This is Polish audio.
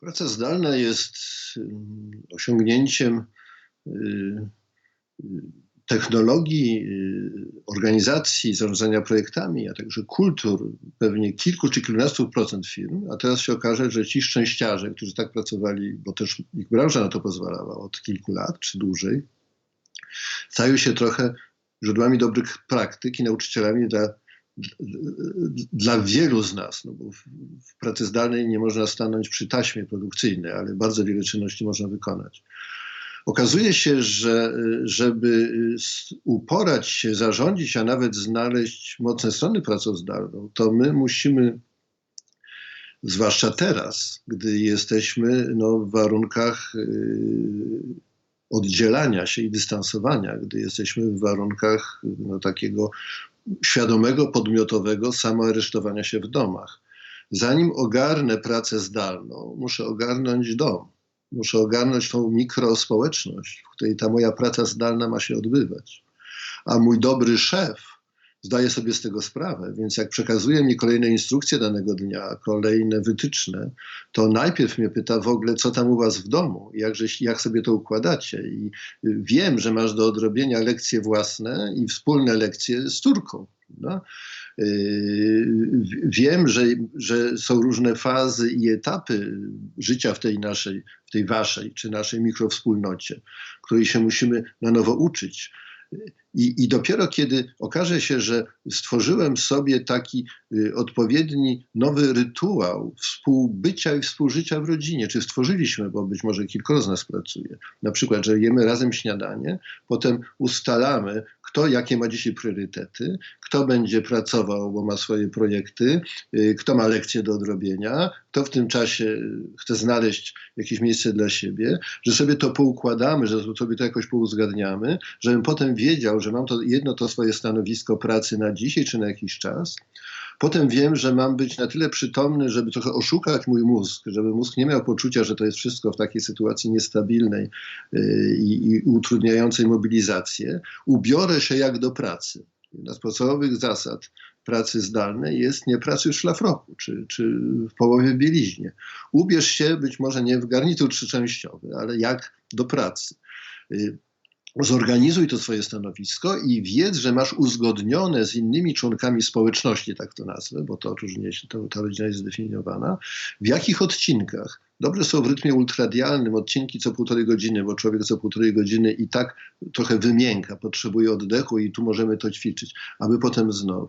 Praca zdalna jest osiągnięciem y, y, technologii, y, organizacji, zarządzania projektami, a także kultur pewnie kilku czy kilkunastu procent firm, a teraz się okaże, że ci szczęściarze, którzy tak pracowali, bo też ich branża na to pozwalała od kilku lat czy dłużej, stają się trochę źródłami dobrych praktyk i nauczycielami dla dla wielu z nas, no bo w, pracy zdalnej nie można stanąć przy taśmie produkcyjnej, ale bardzo wiele czynności można wykonać. Okazuje się, że żeby uporać się, zarządzić, a nawet znaleźć mocne strony pracą zdalną, to my musimy, zwłaszcza teraz, gdy jesteśmy no, w warunkach yy, oddzielania się i dystansowania, gdy jesteśmy w warunkach no, takiego świadomego, podmiotowego samoaresztowania się w domach. Zanim ogarnę pracę zdalną, muszę ogarnąć dom. Muszę ogarnąć tą mikrospołeczność, w której ta moja praca zdalna ma się odbywać. A mój dobry szef zdaje sobie z tego sprawę, więc jak przekazuje mi kolejne instrukcje danego dnia, kolejne wytyczne, to najpierw mnie pyta w ogóle, co tam u was w domu, jakże, jak sobie to układacie. I wiem, że masz do odrobienia lekcje własne i wspólne lekcje z córką. No? Wiem, że, że są różne fazy i etapy życia w tej naszej, w tej waszej czy naszej mikrowspólnocie, której się musimy na nowo uczyć. I, I, dopiero kiedy okaże się, że stworzyłem sobie taki y, odpowiedni nowy rytuał współbycia i współżycia w rodzinie, czy stworzyliśmy, bo być może kilkoro z nas pracuje, na przykład, że jemy razem śniadanie, potem ustalamy, kto jakie ma dzisiaj priorytety, kto będzie pracował, bo ma swoje projekty, y, kto ma lekcje do odrobienia, kto w tym czasie chce znaleźć jakieś miejsce dla siebie, że sobie to poukładamy, że sobie to jakoś pouzgadniamy, żebym potem wiedział, że mam to jedno to swoje stanowisko pracy na dzisiaj czy na jakiś czas. Potem wiem, że mam być na tyle przytomny, żeby trochę oszukać mój mózg, żeby mózg nie miał poczucia, że to jest wszystko w takiej sytuacji niestabilnej y, i, i utrudniającej mobilizację. Ubiorę się jak do pracy. Jedna z podstawowych zasad pracy zdalnej jest nie pracuj w szlafroku czy, czy w połowie w bieliźnie. Ubierz się być może nie w garnitur trzyczęściowy, ale jak do pracy. Zorganizuj to swoje stanowisko i wiedz, że masz uzgodnione z innymi członkami społeczności, tak to nazwę, bo to różnie się to, ta rodzina jest zdefiniowana, w jakich odcinkach. Dobrze są w rytmie ultradialnym odcinki co półtorej godziny, bo człowiek co półtorej godziny i tak trochę wymięka, potrzebuje oddechu i tu możemy to ćwiczyć, aby potem znowu.